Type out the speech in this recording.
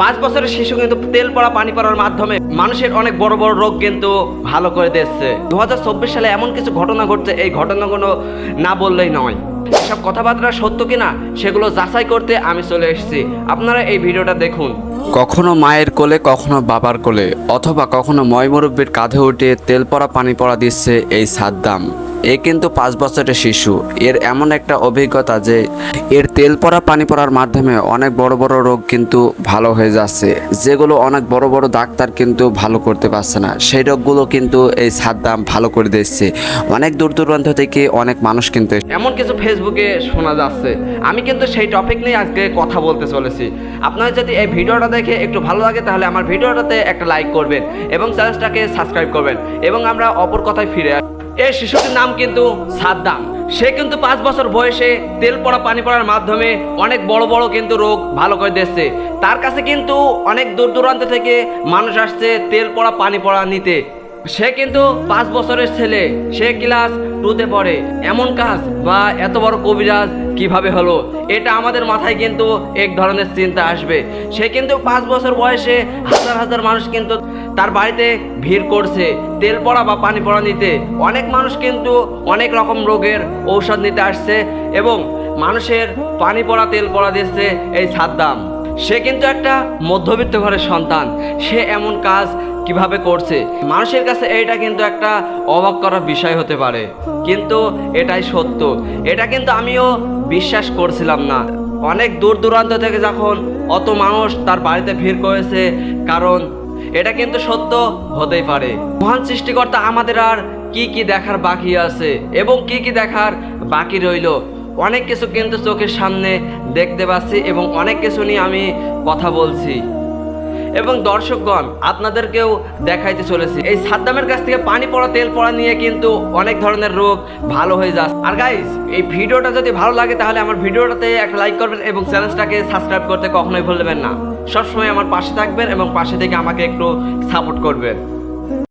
পাঁচ বছরের শিশু কিন্তু তেল পড়া পানি পড়ার মাধ্যমে মানুষের অনেক বড় বড় রোগ কিন্তু ভালো করে দিচ্ছে। দুহাজার চব্বিশ সালে এমন কিছু ঘটনা ঘটছে, এই ঘটনাগুলো না বললেই নয়। সব কথাবার্তা সত্য কিনা, সেগুলো যাচাই করতে আমি চলে এসেছি। আপনারা এই ভিডিওটা দেখুন। কখনো মায়ের কোলে, কখনো বাবার কোলে, অথবা কখনো ময়মুরব্বীর কাঁধে উঠে তেল পড়া পানি পড়া দিচ্ছে এই সাদ্দাম। এ কিন্তু পাঁচ বছরের শিশু। এর এমন একটা অভিজ্ঞতা যে এর তেল পড়া, পানি পড়ার মাধ্যমে অনেক বড় বড় রোগ কিন্তু ভালো হয়ে যাচ্ছে। যেগুলো অনেক বড় বড় ডাক্তার কিন্তু ভালো করতে পারছে না। সেই রোগগুলো কিন্তু এই সাদ্দাম ভালো করে দিচ্ছে। অনেক দূর দূরান্ত থেকে অনেক মানুষ কিন্তু এমন কিছু ফেসবুকে শোনা যাচ্ছে। আমি কিন্তু সেই টপিক নিয়ে আজকে কথা বলতে চলেছি। আপনারা যদি এই ভিডিওটা দেখে একটু ভালো লাগে, তাহলে আমার ভিডিওটাতে একটা লাইক করবেন এবং চ্যানেলটাকে সাবস্ক্রাইব করবেন এবং আমরা অপর কথায় ফিরে। এই শিশুটির নাম কিন্তু সাদ্দাম। সে কিন্তু পাঁচ বছর বয়সে তেল পড়া, পানি পড়ার মাধ্যমে অনেক বড় বড় কিন্তু রোগ ভালো করে দিচ্ছে। তার কাছে কিন্তু অনেক দূর দূরান্ত থেকে মানুষ আসছে তেল পড়া, পানি পড়া নিতে। সে কিন্তু পাঁচ বছরের ছেলে। সে ক্লাস টুতে পড়ে। এমন কাজ বা এত বড় কবিরাজ কীভাবে হলো? এটা আমাদের মাথায় কিন্তু এক ধরনের চিন্তা আসবে। সে কিন্তু পাঁচ বছর বয়সে হাজার হাজার মানুষ কিন্তু তার বাড়িতে ভিড় করছে। তেল পড়া বা পানি পড়া নিতে। অনেক মানুষ কিন্তু অনেক রকম রোগের ঔষধ নিতে আসছে এবং মানুষের পানি পড়া, তেল পড়া দিচ্ছে এই সাদ্দাম সে কিন্তু একটা মধ্যবিত্ত ঘরের সন্তান। সে এমন কাজ কীভাবে করছে? মানুষের কাছে এইটা কিন্তু একটা অবাক করার বিষয় হতে পারে। কিন্তু এটাই সত্য। এটা কিন্তু আমিও বিশ্বাস করছিলাম না। অনেক দূর দূরান্ত থেকে যখন অত মানুষ তার বাড়িতে ভিড় করেছে, কারণ এটা কিন্তু সত্য হতেই পারে। মহান সৃষ্টিকর্তা আমাদের আর কি কি দেখার বাকি আছে এবং কি কি দেখার বাকি রইল? অনেক কিছু কিন্তু চোখের সামনে দেখতে পাচ্ছি এবং অনেক কিছু নিয়ে আমি কথা বলছি। এবং দর্শকগণ, আপনাদেরকেও দেখাইতে চলেছি। এই সাদ্দামের কাছ থেকে পানি পড়া, তেল পড়া নিয়ে কিন্তু অনেক ধরনের রোগ ভালো হয়ে যাচ্ছে। আর গাইস এই ভিডিওটা যদি ভালো লাগে, তাহলে আমার ভিডিওটাতে একটা লাইক করবেন এবং চ্যানেলটাকে সাবস্ক্রাইব করতে কখনোই ভুলবেন না। সবসময় আমার পাশে থাকবেন এবং পাশে থেকে আমাকে একটু সাপোর্ট করবেন।